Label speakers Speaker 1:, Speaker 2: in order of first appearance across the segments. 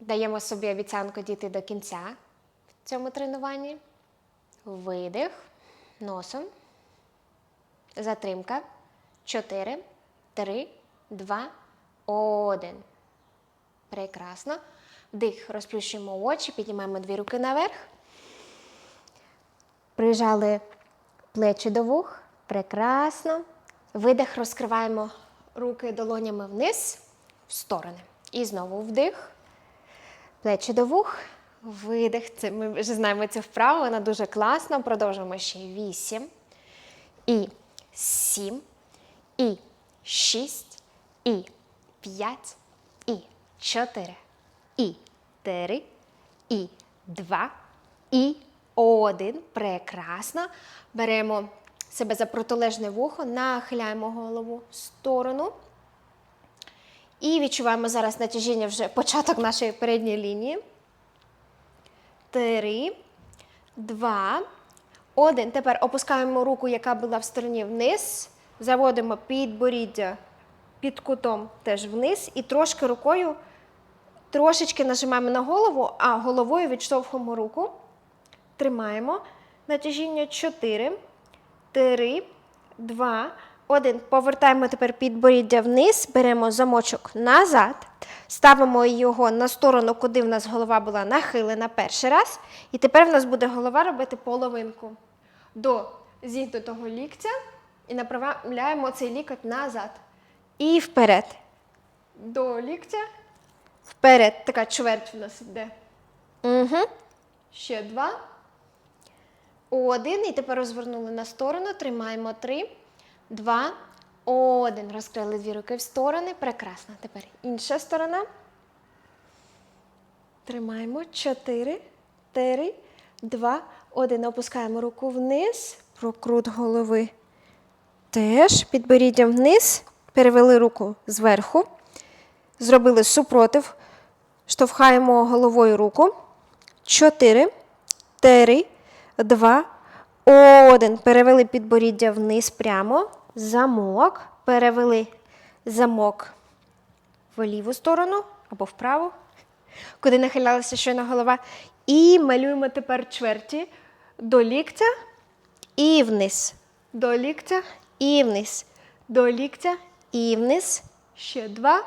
Speaker 1: Даємо собі обіцянку дійти до кінця в цьому тренуванні. Видих носом. Затримка. 4, 3, 2, 1. Прекрасно. Вдих, розплющуємо очі, піднімаємо дві руки наверх. Прижали плечі до вух. Прекрасно. Видих, розкриваємо руки долонями вниз, в сторони. І знову вдих. Плечі до вух. Видих. Це ми вже знаємо цю вправу, вона дуже класна. Продовжуємо ще вісім. І сім. І шість. І п'ять. І чотири. І три. І два. І один. Прекрасно. Беремо себе за протилежне вухо, нахиляємо голову в сторону. І відчуваємо зараз натяжіння вже початок нашої передньої лінії. Три, два, один. Тепер опускаємо руку, яка була в стороні вниз. Заводимо підборіддя під кутом теж вниз. І трошки рукою трошечки нажимаємо на голову, а головою відштовхуємо руку. Тримаємо. Натяжіння 4, 3, 2, 1. Повертаємо тепер підборіддя вниз, беремо замочок назад, ставимо його на сторону, куди в нас голова була нахилена перший раз. І тепер в нас буде голова робити половинку до зігнутого ліктя і направляємо цей лікоть назад. І вперед. До ліктя. Вперед. Така чверть в нас йде. Угу. Ще два. Один. І тепер розвернули на сторону. Тримаємо три, два, один. Розкрили дві руки в сторони. Прекрасно. Тепер інша сторона. Тримаємо. Чотири, три, два, один. Опускаємо руку вниз. Прокрут голови. Теж підборіддям вниз. Перевели руку зверху. Зробили супротив. Штовхаємо головою руку. Чотири, три, два, один. Перевели підборіддя вниз прямо. Замок. Перевели замок в ліву сторону або вправу, куди нахилялася щойно голова. І малюємо тепер чверті до ліктя і вниз. До ліктя і вниз. До ліктя і вниз. Ще два.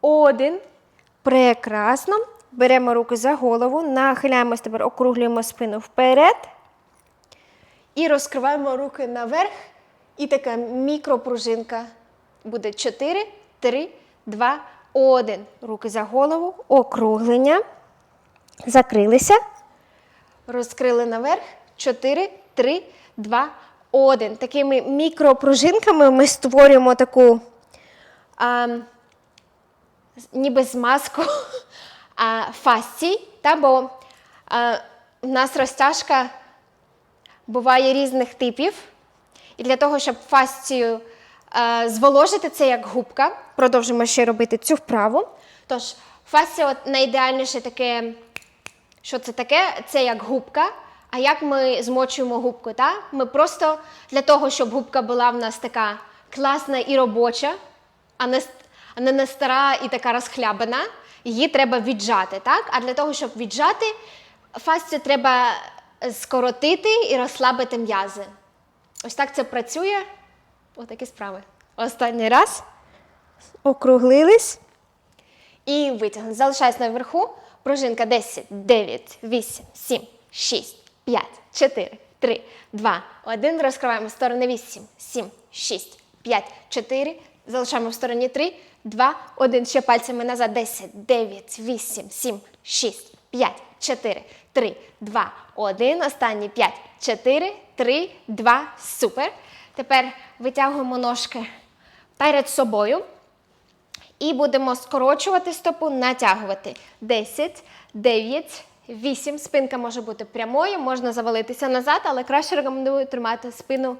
Speaker 1: Один. Прекрасно. Беремо руки за голову, нахиляємось тепер, округлюємо спину вперед. І розкриваємо руки наверх. І така мікропружинка буде 4, 3, 2, 1. Руки за голову, округлення. Закрилися. Розкрили наверх. 4, 3, 2, 1. Такими мікропружинками ми створюємо таку а, ніби змазку а, фасцій. Та, бо а, в нас розтяжка буває різних типів. І для того, щоб фасцію е, зволожити, це як губка. Продовжимо ще робити цю вправу. Тож, фасція от найідеальніше таке, що це таке? Це як губка. А як ми змочуємо губку? Та? Ми просто для того, щоб губка була в нас така класна і робоча, а не, а не не стара і така розхлябана, її треба віджати. Так? А для того, щоб віджати, фасцію треба скоротити і розслабити м'язи. Ось так це працює. Ось такі справи. Останній раз. Округлились. І витягнули. Залишаюсь наверху. Пружинка 10, 9, 8, 7, 6, 5, 4, 3, 2, 1. Розкриваємо сторони 8, 7, 6, 5, 4. Залишаємо в стороні 3, 2, 1. Ще пальцями назад. 10, 9, 8, 7, 6, 5, 4, 3, 2, 1. Останні 5, 4, 3, 2. Супер. Тепер витягуємо ножки перед собою. І будемо скорочувати стопу, натягувати. 10, 9, 8. Спинка може бути прямою, можна завалитися назад, але краще рекомендую тримати спину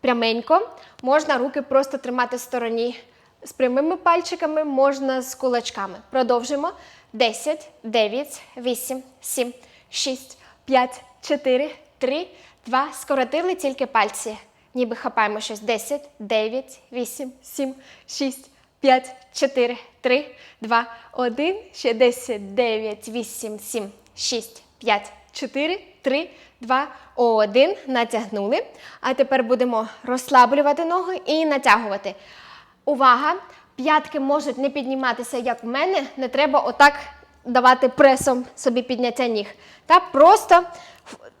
Speaker 1: пряменько. Можна руки просто тримати в стороні з прямими пальчиками, можна з кулачками. Продовжимо. 10, 9, 8, 7, 6, 5, 4, 3, 2. Скоротили тільки пальці. Ніби хапаємо щось. 10, 9, 8, 7, 6, 5, 4, 3, 2, 1. Ще 10, 9, 8, 7, 6, 5, 4, 3, 2, 1. Натягнули. А тепер будемо розслаблювати ноги і натягувати. Увага! П'ятки можуть не підніматися, як в мене. Не треба отак давати пресом собі підняття ніг. Та просто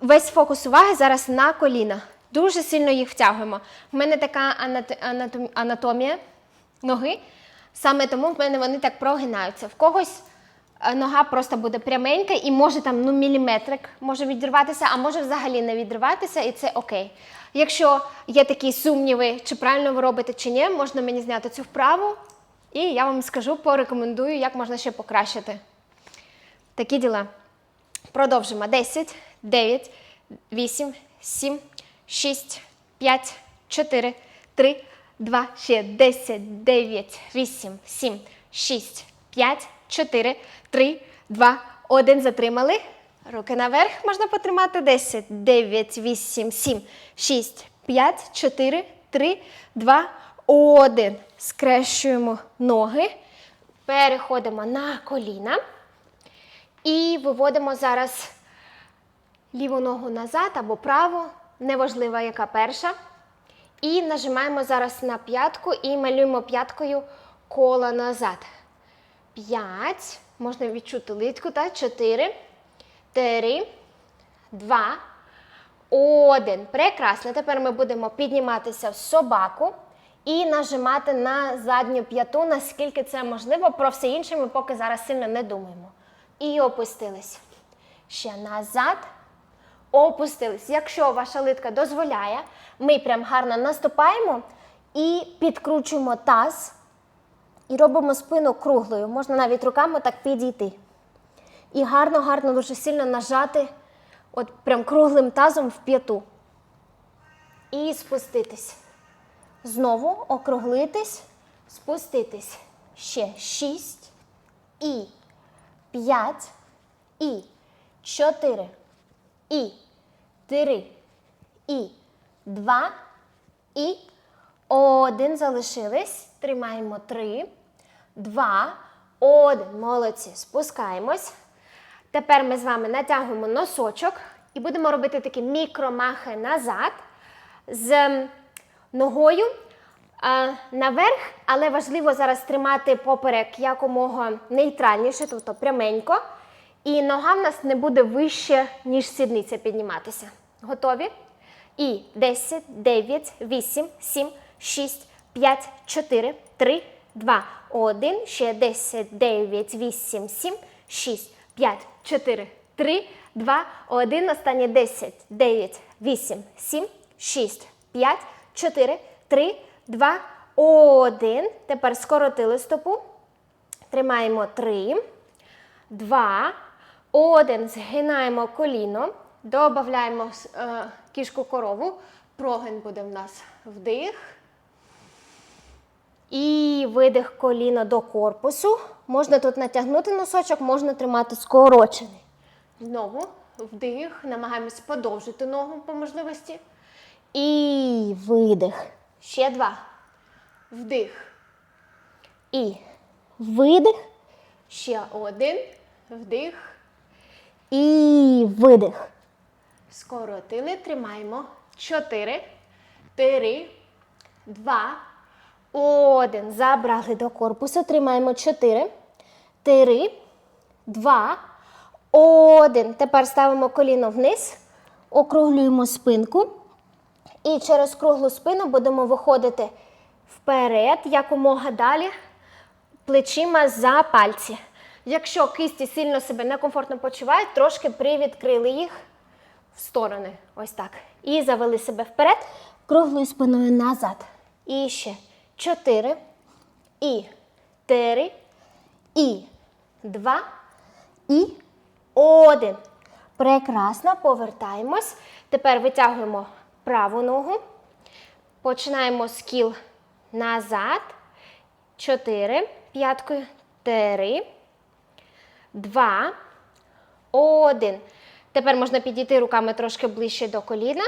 Speaker 1: весь фокус уваги зараз на коліна. Дуже сильно їх втягуємо. У мене така анатомія ноги. Саме тому в мене вони так прогинаються. В когось нога просто буде пряменька і може там ну, міліметрик може відриватися, а може взагалі не відриватися, і це окей. Якщо є такі сумніви, чи правильно ви робите, чи ні, можна мені зняти цю вправу, і я вам скажу, порекомендую, як можна ще покращити. Такі діла. Продовжимо. 10, 9, 8, 7, 6, 5, 4, 3, 2, ще 10, 9, 8, 7, 6, 5, 4, 3, 2, 1. Затримали. Руки наверх можна потримати. 10, 9, 8, 7, 6, 5, 4, 3, 2, 1. Скрещуємо ноги. Переходимо на коліна. І виводимо зараз ліву ногу назад або праву, неважливо, яка перша. І нажимаємо зараз на п'ятку і малюємо п'яткою коло назад. П'ять. Можна відчути литку, так? Чотири, три, два, один. Прекрасно. Тепер ми будемо підніматися в собаку і нажимати на задню п'яту, наскільки це можливо. Про все інше ми поки зараз сильно не думаємо. І опустились. Ще назад. Опустились. Якщо ваша литка дозволяє, ми прям гарно наступаємо і підкручуємо таз. І робимо спину круглою. Можна навіть руками так підійти. І гарно-гарно дуже сильно нажати от прям круглим тазом в п'яту. І спуститись. Знову округлитись, спуститись. Ще шість. І п'ять. І чотири. І три. І два. І один. Залишились. Тримаємо три. Два. Один. Молодці. Спускаємось. Тепер ми з вами натягуємо носочок і будемо робити такі мікромахи назад з ногою а, наверх, але важливо зараз тримати поперек якомога нейтральніше, тобто пряменько. І нога в нас не буде вище, ніж сідниця підніматися. Готові? І 10, 9, 8, 7, 6, 5, 4, 3, 2, 1. Ще 10, 9, 8, 7, 6, 5, 4, 3, 2, 1. Останні 10, 9, 8, 7, 6, 5, 4, 3, 2, 1. Тепер скоротили стопу. Тримаємо 3, 2, 1. Згинаємо коліно. Додаємо е, кішку корову. Прогин буде в нас вдих. І видих коліна до корпусу. Можна тут натягнути носочок, можна тримати скорочений. Знову вдих. Намагаємось подовжити ногу по можливості. І видих. Ще два. Вдих. І видих. Ще один. Вдих. І видих. Скоротили. Тримаємо. Чотири. Три. Два. Один. Забрали до корпусу. Тримаємо чотири. Три. Два. Один. Тепер ставимо коліно вниз. Округлюємо спинку. І через круглу спину будемо виходити вперед, якомога далі, плечима за пальці. Якщо кисті сильно себе некомфортно почувають, трошки привідкрили їх в сторони. Ось так. І завели себе вперед, круглою спиною назад. І ще чотири. І три. І два. І один. Прекрасно. Повертаємось. Тепер витягуємо праву ногу. Починаємо з кіл назад. Чотири. П'яткою. Три. Два. Один. Тепер можна підійти руками трошки ближче до коліна.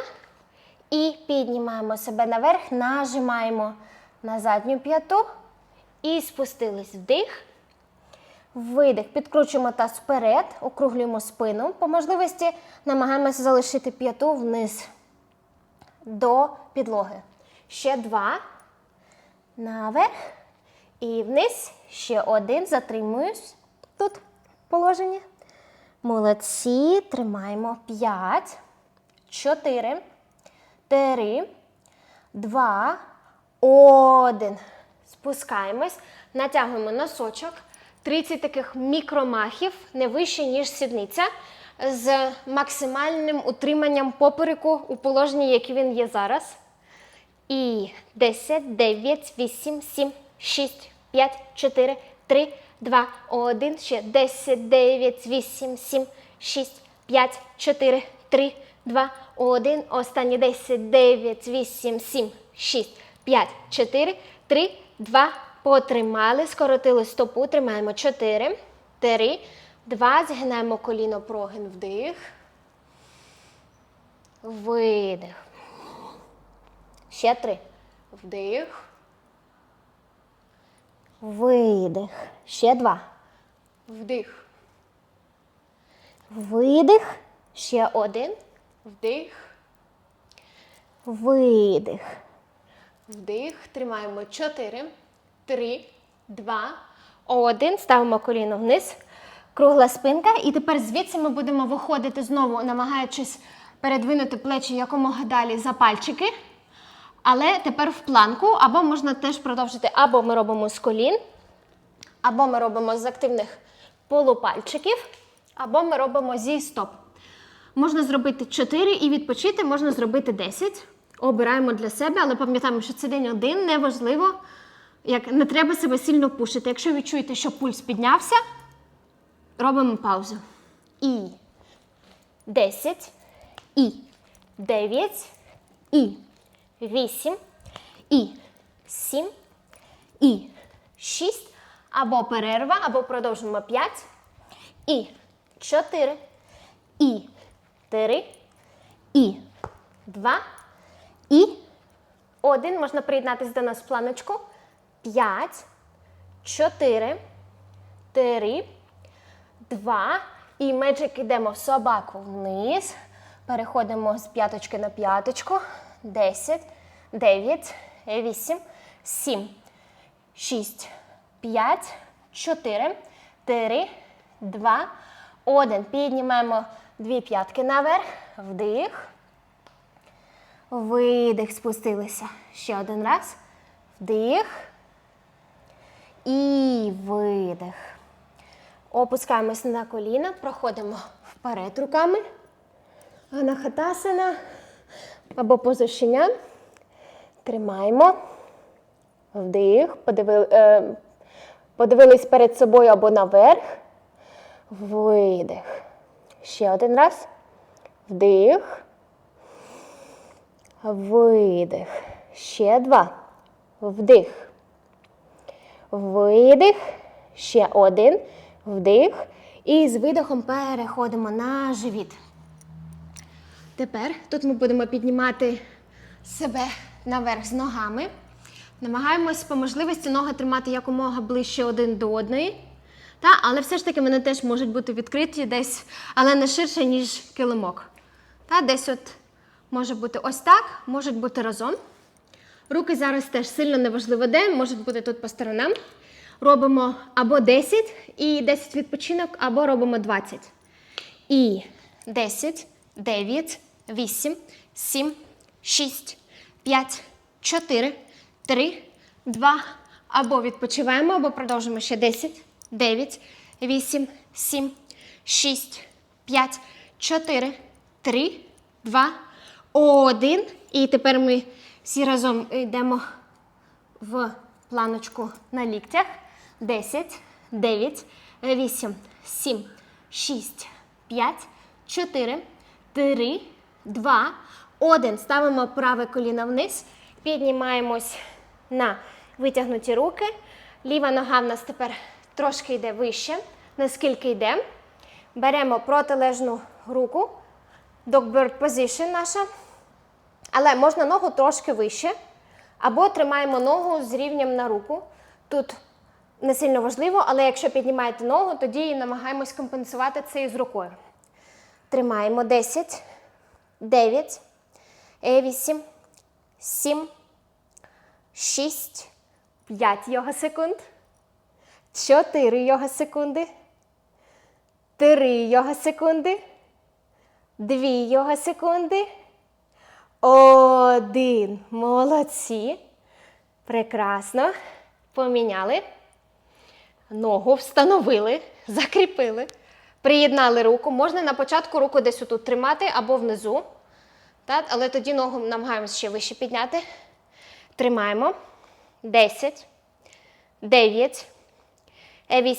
Speaker 1: І піднімаємо себе наверх, нажимаємо на задню п'яту
Speaker 2: І спустились. Вдих. Видих. Підкручуємо таз вперед, округлюємо спину. По можливості намагаємося залишити п'яту вниз до підлоги. Ще два. Наверх. І вниз. Ще один. Затримуюсь. Тут положення. Молодці. Тримаємо. П'ять. Чотири. Три. Два. Один. Спускаємось. Натягуємо носочок. 30 таких мікромахів, не вище, ніж сідниця, з максимальним утриманням попереку у положенні, яке він є зараз. І 10, 9, 8, 7, 6, 5, 4, 3, 2, 1. Ще 10, 9, 8, 7, 6, 5, 4, 3, 2, 1. Останні 10, 9, 8, 7, 6, 5, 4, 3, 2, Потримали, скоротили стопу, тримаємо 4, 3, 2, згинаємо коліно, прогин, вдих. Видих. Ще три. Вдих. Видих. Ще два.
Speaker 1: Вдих.
Speaker 2: Видих. Ще один.
Speaker 1: Вдих.
Speaker 2: Видих.
Speaker 1: Вдих. Тримаємо 4, 3, 2,
Speaker 2: Один. Ставимо коліно вниз. Кругла спинка. І тепер звідси ми будемо виходити знову, намагаючись передвинути плечі якомога далі за пальчики. Але тепер в планку, або можна теж продовжити, або ми робимо з колін, або ми робимо з активних полупальчиків, або ми робимо зі стоп. Можна зробити 4 і відпочити, можна зробити 10. Обираємо для себе, але пам'ятаємо, що це день один, неважливо. Як не треба себе сильно пушити. Якщо ви чуєте, що пульс піднявся, робимо паузу. І. 10, і. 9, і. 8, і. 7, і. 6, або перерва, або продовжуємо 5, і. 4, і. 3, і. 2, і 1. Можна приєднатися до нас в планочку. 5, 4, 3, 2. І меджик йдемо в собаку вниз. Переходимо з п'яточки на п'яточку. 10, 9, 8, 7, 6, 5, 4, 3, 2, 1. Піднімаємо дві п'ятки наверх. Вдих. Видих, спустилися. Ще один раз. Вдих. І видих. Опускаємось на коліна, проходимо вперед руками. Анахатасана або позощення. Тримаємо. Вдих. Подивили, е, подивились перед собою або наверх. Видих. Ще один раз. Вдих. Видих. Ще два. Вдих. Видих. Ще один. Вдих. І з видихом переходимо на живіт. Тепер тут ми будемо піднімати себе наверх з ногами. Намагаємось по можливості ноги тримати якомога ближче один до одної. Та, але все ж таки вони теж можуть бути відкриті десь, але не ширше, ніж килимок. Та, десь от може бути ось так, можуть бути разом. Руки зараз теж сильно неважливо де, можуть бути тут по сторонам. Робимо або 10 і 10 відпочинок, або робимо 20. І 10, 9, 8, 7, 6, 5, 4, 3, 2, або відпочиваємо, або продовжимо ще 10, 9, 8, 7, 6, 5, 4, 3, 2, 1. І тепер ми всі разом йдемо в планочку на ліктях. 10, 9, 8, 7, 6, 5, 4, 3, 2, 1. Ставимо праве коліно вниз. Піднімаємось на витягнуті руки. Ліва нога в нас тепер трошки йде вище. Наскільки йде. Беремо протилежну руку. Dog position наша. Але можна ногу трошки вище. Або тримаємо ногу з рівнем на руку. Тут не сильно важливо, але якщо піднімаєте ногу, тоді намагаємось компенсувати це із рукою. Тримаємо 10, 9, 8, 7, 6, 5 йога секунд, 4 йога секунди, 3 йога секунди, 2 йога секунди, один. Молодці. Прекрасно. Поміняли. Ногу встановили, закріпили. Приєднали руку. Можна на початку руку десь отут тримати або внизу. Так? Але тоді ногу намагаємося ще вище підняти. Тримаємо. 10, 9, 8,